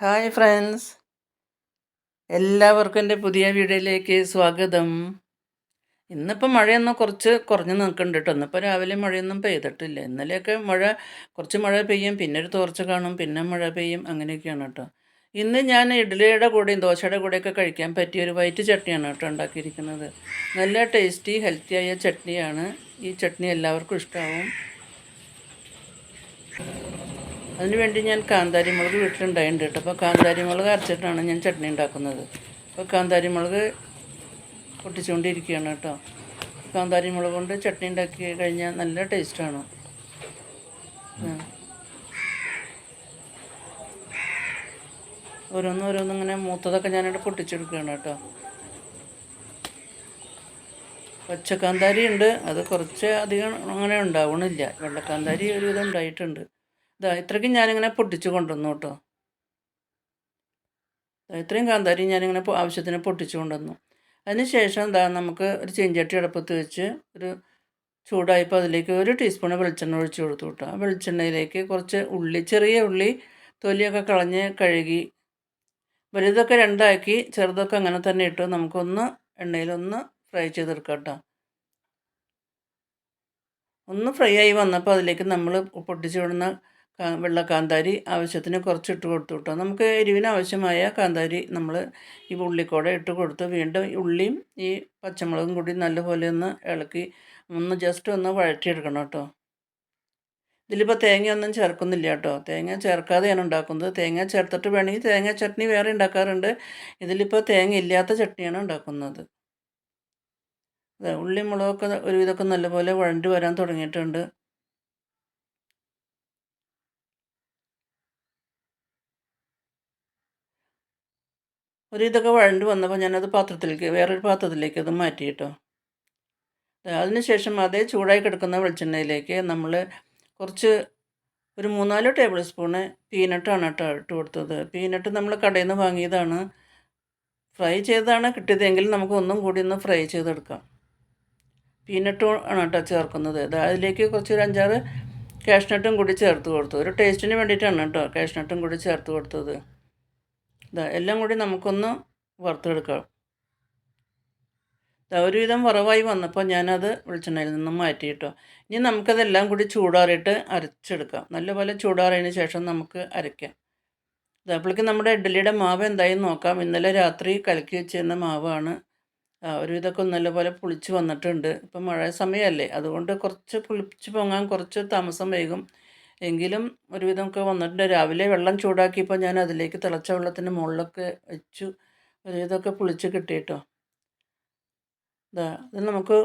Hi friends എല്ലാവർക്കും എന്റെ പുതിയ വീഡിയോയിലേക്ക് സ്വാഗതം. ഇന്നിപ്പോൾ മഴയൊന്നും കുറച്ച് കുറഞ്ഞു നിൽക്കുന്നുണ്ട് കേട്ടോ. ഇന്നിപ്പോൾ രാവിലെ മഴയൊന്നും പെയ്തിട്ടില്ല. ഇന്നലെയൊക്കെ മഴ കുറച്ച് മഴ പെയ്യും പിന്നെ ഒരു തോർച്ച കാണും പിന്നെ മഴ പെയ്യും അങ്ങനെയൊക്കെയാണ് കേട്ടോ. ഇന്ന് ഞാൻ ഇഡ്ഡലിയുടെ കൂടെയും ദോശയുടെ കൂടെയൊക്കെ കഴിക്കാൻ പറ്റിയ ഒരു വൈറ്റ് ചട്നിയാണ് കേട്ടോ ഉണ്ടാക്കിയിരിക്കുന്നത്. നല്ല ടേസ്റ്റി ഹെൽത്തിയായ ചട്നിയാണ്. ഈ ചട്നി എല്ലാവർക്കും ഇഷ്ടമാവും അതിന് വേണ്ടി ഞാൻ കാന്താരി മുളക് വീട്ടിലുണ്ടായിട്ടുണ്ട് കേട്ടോ. അപ്പോൾ കാന്താരി മുളക് അരച്ചിട്ടാണ് ഞാൻ ചട്നി ഉണ്ടാക്കുന്നത്. അപ്പോൾ കാന്താരി മുളക് പൊട്ടിച്ചുകൊണ്ടിരിക്കുകയാണ് കേട്ടോ. കാന്താരി മുളക് കൊണ്ട് ചട്നി ഉണ്ടാക്കി കഴിഞ്ഞാൽ നല്ല ടേസ്റ്റാണ് ഓരോന്ന് ഓരോന്ന് ഇങ്ങനെ മൂത്തതൊക്കെ ഞാനിവിടെ പൊട്ടിച്ചെടുക്കുകയാണ് കേട്ടോ. പച്ചക്കാന്താരി ഉണ്ട്. അത് കുറച്ച് അധികം അങ്ങനെ ഉണ്ടാവണില്ല. വെള്ളക്കാന്താരി ഒരുവിധം ഉണ്ടായിട്ടുണ്ട്. ഇതാ ഇത്രയ്ക്കും ഞാനിങ്ങനെ പൊട്ടിച്ച് കൊണ്ടുവന്നു കേട്ടോ. ഇത്രയും കാന്താരി ഞാനിങ്ങനെ ആവശ്യത്തിന് പൊട്ടിച്ച് കൊണ്ടുവന്നു. അതിന് ശേഷം എന്താ നമുക്ക് ഒരു ചീഞ്ചട്ടി അടുപ്പത്ത് വെച്ച് ഒരു ചൂടായപ്പോൾ അതിലേക്ക് ഒരു ടീസ്പൂൺ വെളിച്ചെണ്ണ ഒഴിച്ച് കൊടുത്തു കേട്ടോ. ആ വെളിച്ചെണ്ണയിലേക്ക് കുറച്ച് ഉള്ളി ചെറിയ ഉള്ളി തൊലിയൊക്കെ കളഞ്ഞ് കഴുകി വലുതൊക്കെ രണ്ടാക്കി ചെറുതൊക്കെ അങ്ങനെ തന്നെ ഇട്ട് നമുക്കൊന്ന് എണ്ണയിലൊന്ന് ഫ്രൈ ചെയ്തെടുക്കാം കേട്ടോ. ഒന്ന് ഫ്രൈ ആയി വന്നപ്പോൾ അതിലേക്ക് നമ്മൾ പൊട്ടിച്ചു വിടുന്ന വെള്ള കാന്താരി ആവശ്യത്തിന് കുറച്ചിട്ട് കൊടുത്തു കേട്ടോ നമുക്ക് എരിവിന് ആവശ്യമായ കാന്താരി നമ്മൾ ഈ ഉള്ളിക്കൂടെ ഇട്ട് കൊടുത്ത്. വീണ്ടും ഉള്ളിയും ഈ പച്ചമുളകും കൂടി നല്ലപോലെ ഒന്ന് ഇളക്കി ഒന്ന് ജസ്റ്റ് ഒന്ന് വഴറ്റിയെടുക്കണം കേട്ടോ ഇതിലിപ്പോൾ തേങ്ങയൊന്നും ചേർക്കുന്നില്ല കേട്ടോ തേങ്ങ ചേർക്കാതെയാണ് ഉണ്ടാക്കുന്നത്. തേങ്ങ ചേർത്തിട്ട് വേണമെങ്കിൽ തേങ്ങ ചട്നി വേറെ ഉണ്ടാക്കാറുണ്ട്. ഇതിലിപ്പോൾ തേങ്ങ ഇല്ലാത്ത ചട്നിയാണ് ഉണ്ടാക്കുന്നത്. ഉള്ളി മുളകൊക്കെ ഒരുവിധമൊക്കെ നല്ലപോലെ വഴണ്ടി വരാൻ തുടങ്ങിയിട്ടുണ്ട്. ഒരു ഇതൊക്കെ വഴണ്ട് വന്നപ്പോൾ ഞാനത് പാത്രത്തിലേക്ക് വേറൊരു പാത്രത്തിലേക്ക് അത് മാറ്റി കേട്ടോ അതിനുശേഷം അതേ ചൂടായി കിടക്കുന്ന വെളിച്ചെണ്ണയിലേക്ക് നമ്മൾ കുറച്ച് ഒരു മൂന്നാൽ ടേബിൾ സ്പൂണ് പീനട്ടാണ് കേട്ടോ ഇട്ട് കൊടുത്തത്. പീനട്ട് നമ്മൾ കടയിൽ നിന്ന് വാങ്ങിയതാണ്. ഫ്രൈ ചെയ്താണ് കിട്ടിയതെങ്കിൽ നമുക്ക് ഒന്നും കൂടി ഒന്ന് ഫ്രൈ ചെയ്തെടുക്കാം. പീനട്ടും ആണ് കേട്ടോ ചേർക്കുന്നത്. അതിലേക്ക് കുറച്ച് ഒരു അഞ്ചാറ് കാഷ്നട്ടും കൂടി ചേർത്ത് കൊടുത്തു. ഒരു ടേസ്റ്റിന് വേണ്ടിയിട്ടാണ് കേട്ടോ കാഷ്നട്ടും കൂടി ചേർത്ത് കൊടുത്തത്. എല്ലാം കൂടി നമുക്കൊന്ന് വറുത്തെടുക്കാം. ഒരുവിധം വറവായി വന്നപ്പോൾ ഞാനത് വെളിച്ചെണ്ണയിൽ നിന്നും മാറ്റിയിട്ടോ. ഇനി നമുക്കതെല്ലാം കൂടി ചൂടാറിയിട്ട് അരച്ചെടുക്കാം. നല്ലപോലെ ചൂടാറിയതിന് ശേഷം നമുക്ക് അരയ്ക്കാം. അപ്പോഴേക്കും നമ്മുടെ ഇഡ്ഡലിയുടെ മാവ് എന്തായി നോക്കാം. ഇന്നലെ രാത്രി കലക്കി വെച്ചിരുന്ന മാവാണ്. ഒരുവിധമൊക്കെ നല്ലപോലെ പുളിച്ച് വന്നിട്ടുണ്ട്. ഇപ്പം മഴ സമയമല്ലേ. അതുകൊണ്ട് കുറച്ച് പുളിച്ച് പൊങ്ങാൻ കുറച്ച് താമസം വൈകും. എങ്കിലും ഒരുവിധമൊക്കെ വന്നിട്ടുണ്ട്. രാവിലെ വെള്ളം ചൂടാക്കിയപ്പോൾ ഞാൻ അതിലേക്ക് തിളച്ച വെള്ളത്തിന്റെ മുകളിലൊക്കെ വെച്ചു. ഒരുവിധമൊക്കെ പുളിച്ച് കിട്ടിയിട്ടോ. ഇതാ ഇത് നമുക്ക്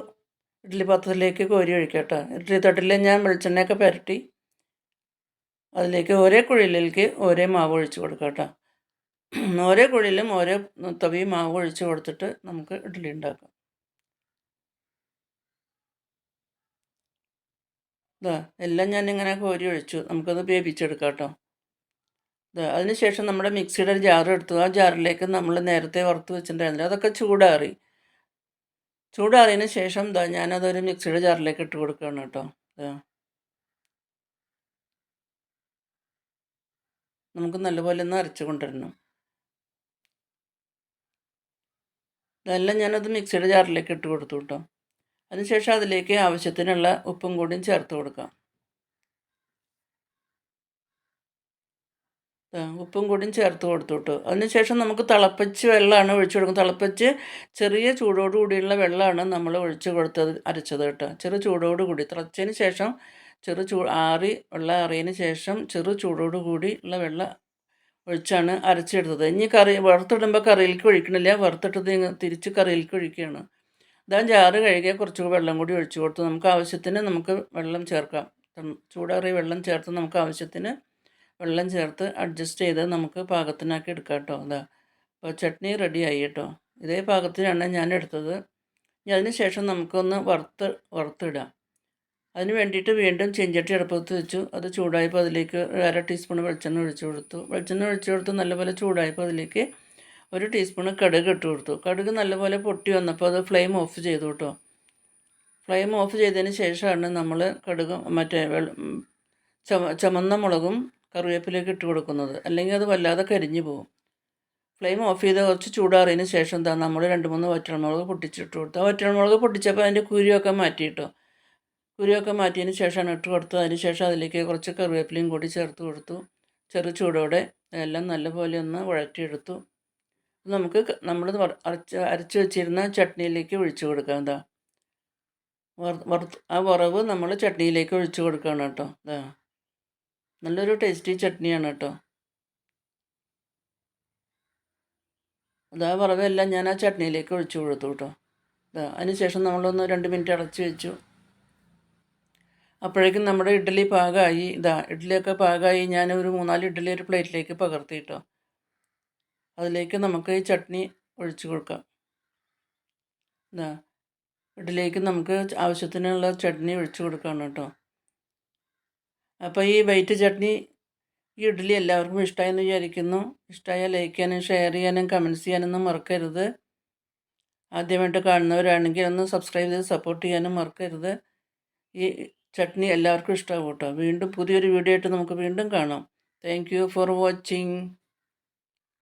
ഇഡ്ഡലി പാത്രത്തിലേക്ക് കോരി ഒഴിക്കാം കേട്ടോ. ഇഡ്ഡലി തട്ടിൽ ഞാൻ വെളിച്ചെണ്ണയൊക്കെ പുരട്ടി അതിലേക്ക് ഓരോ കുഴിയിലേക്ക് ഓരോ മാവ് ഒഴിച്ച് കൊടുക്കാം ഓരോ കുഴിയിലും ഓരോ തവി മാവ് ഒഴിച്ച് കൊടുത്തിട്ട് നമുക്ക് ഇഡ്ഡലി ഉണ്ടാക്കാം. ഇതാ എല്ലാം ഞാനിങ്ങനെ കോരി ഒഴിച്ചു. നമുക്കത് വേവിച്ചെടുക്കാം കേട്ടോ അതിന് ശേഷം നമ്മുടെ മിക്സിയുടെ ഒരു ജാർ എടുത്തു. ആ ജാറിലേക്ക് നമ്മൾ നേരത്തെ വറുത്ത് വെച്ചിട്ടുണ്ടായിരുന്നില്ല? അതൊക്കെ ചൂടാറി. ചൂടാറിയതിന് ശേഷം ഇതാ ഞാനതൊരു മിക്സിയുടെ ജാറിലേക്ക് ഇട്ട് കൊടുക്കുകയാണ് കേട്ടോ. ഇതാ നമുക്ക് നല്ലപോലെ ഒന്ന് അരച്ച് കൊണ്ടുവരണം. ഇതെല്ലാം ഞാനത് മിക്സിയുടെ ജാറിലേക്ക് ഇട്ട് കൊടുത്തു കേട്ടോ. അതിനുശേഷം അതിലേക്ക് ആവശ്യത്തിനുള്ള ഉപ്പും കൂടിയും ചേർത്ത് കൊടുക്കാം. ഉപ്പും കൂടിയും ചേർത്ത് കൊടുത്തു കേട്ടോ. അതിനുശേഷം നമുക്ക് തിളപ്പിച്ച് വെള്ളമാണ് ഒഴിച്ചു കൊടുക്കുന്നത്. തിളപ്പിച്ച് ചെറിയ ചൂടോട് കൂടിയുള്ള വെള്ളമാണ് നമ്മൾ ഒഴിച്ച് കൊടുത്തത് അരച്ചത് കേട്ടോ. ചെറു ചൂടോട് കൂടി തിളച്ചതിന് ശേഷം ചെറു ചൂ ആറി വെള്ളം ആറിയതിന് ശേഷം ചെറു ചൂടോട് കൂടി ഉള്ള വെള്ളം ഒഴിച്ചാണ് അരച്ചെടുത്തത്. ഇനി കറി വറുത്തിടുമ്പോൾ കറിയിലേക്ക് ഒഴിക്കണില്ല. വറുത്തിട്ടത് തിരിച്ച് കറിയിലേക്ക് ഒഴിക്കുകയാണ്. ഇതാ ജാറ് കഴുകിയ കുറച്ച് വെള്ളം കൂടി ഒഴിച്ചു കൊടുത്തു നമുക്ക് ആവശ്യത്തിന് നമുക്ക് വെള്ളം ചേർക്കാം. ചൂടാറിയ വെള്ളം ചേർത്ത് നമുക്ക് ആവശ്യത്തിന് വെള്ളം ചേർത്ത് അഡ്ജസ്റ്റ് ചെയ്ത് നമുക്ക് പാകത്തിനാക്കി എടുക്കാം കേട്ടോ അതാ അപ്പോൾ ചട്നി റെഡിയായി കേട്ടോ ഇതേ പാകത്തിനാണ് ഞാൻ എടുത്തത്. അതിന് ശേഷം നമുക്കൊന്ന് വറുത്ത് വറുത്തിടാം. അതിന് വേണ്ടിയിട്ട് വീണ്ടും ചെഞ്ചട്ടി അടുപ്പത്ത് വെച്ചു. അത് ചൂടായപ്പോൾ അതിലേക്ക് അര ടീസ്പൂൺ വെളിച്ചെണ്ണ ഒഴിച്ചു കൊടുത്തു. വെളിച്ചെണ്ണ ഒഴിച്ചു കൊടുത്ത് നല്ലപോലെ ചൂടായപ്പോൾ അതിലേക്ക് ഒരു ടീസ്പൂൺ കടുക് ഇട്ട് കൊടുത്തു. കടുക് നല്ലപോലെ പൊട്ടി വന്നപ്പോൾ അത് ഫ്ലെയിം ഓഫ് ചെയ്തു കേട്ടോ ഫ്ലെയിം ഓഫ് ചെയ്തതിന് ശേഷമാണ് നമ്മൾ കടുക് മറ്റേ ചമന്ന മുളകും കറിവേപ്പിലേക്ക് ഇട്ട് കൊടുക്കുന്നത്. അല്ലെങ്കിൽ അത് വല്ലാതെ കരിഞ്ഞു പോകും ഫ്ലെയിം ഓഫ് ചെയ്ത് കുറച്ച് ചൂടാറിയതിന് ശേഷം എന്താ നമ്മൾ രണ്ട് മൂന്ന് വറ്റൽമുളക് പൊട്ടിച്ചിട്ട് കൊടുത്തു. ആ വറ്റൽമുളക് പൊട്ടിച്ചപ്പോൾ അതിന്റെ കുരുവൊക്കെ മാറ്റിയിട്ടോ കുരുവൊക്കെ മാറ്റിയതിന് ശേഷമാണ് ഇട്ട് കൊടുത്തത്. അതിന് ശേഷം അതിലേക്ക് കുറച്ച് കറിവേപ്പിലയും കൂടി ചേർത്ത് കൊടുത്തു. ചെറു ചൂടോടെ എല്ലാം നല്ലപോലെ ഒന്ന് വഴറ്റിയെടുത്തു. നമുക്ക് നമ്മൾ അരച്ച് അരച്ച് വെച്ചിരുന്ന ചട്നിയിലേക്ക് ഒഴിച്ചു കൊടുക്കാം എന്താ വറുത്ത് ആ വറവ് നമ്മൾ ചട്നിയിലേക്ക് ഒഴിച്ചു കൊടുക്കണം കേട്ടോ ഇതാ നല്ലൊരു ടേസ്റ്റി ചട്നിയാണ് കേട്ടോ. അതാ വറവെല്ലാം ഞാൻ ആ ചട്നിയിലേക്ക് ഒഴിച്ചു കൊടുത്തു കേട്ടോ. ഇതാ അതിനുശേഷം നമ്മളൊന്ന് രണ്ട് മിനിറ്റ് അടച്ച് വെച്ചു. അപ്പോഴേക്കും നമ്മുടെ ഇഡ്ഡലി പാകമായി ഇതാ ഇഡ്ഡലിയൊക്കെ പാകമായി ഞാൻ ഒരു മൂന്നാൽ ഇഡ്ഡലി ഒരു പ്ലേറ്റിലേക്ക് പകർത്തി കേട്ടോ. അതിലേക്ക് നമുക്ക് ഈ ചട്നി ഒഴിച്ചു കൊടുക്കാം. എന്താ നമുക്ക് ആവശ്യത്തിനുള്ള ചട്നി ഒഴിച്ചു കൊടുക്കണം കേട്ടോ. അപ്പോൾ ഈ വൈറ്റ് ചട്നി ഈ ഇഡ്ഡലി എല്ലാവർക്കും ഇഷ്ടമായെന്ന് വിചാരിക്കുന്നു. ഇഷ്ടമായാൽ ലൈക്ക് ചെയ്യാനും ഷെയർ ചെയ്യാനും കമന്റ്സ് ചെയ്യാനൊന്നും മറക്കരുത്. ആദ്യമായിട്ട് കാണുന്നവരാണെങ്കിൽ ഒന്ന് സബ്സ്ക്രൈബ് ചെയ്ത് സപ്പോർട്ട് ചെയ്യാനും മറക്കരുത്. ഈ ചട്നി എല്ലാവർക്കും ഇഷ്ടമാകും കേട്ടോ. വീണ്ടും പുതിയൊരു വീഡിയോ ആയിട്ട് നമുക്ക് വീണ്ടും കാണാം. Thank you for watching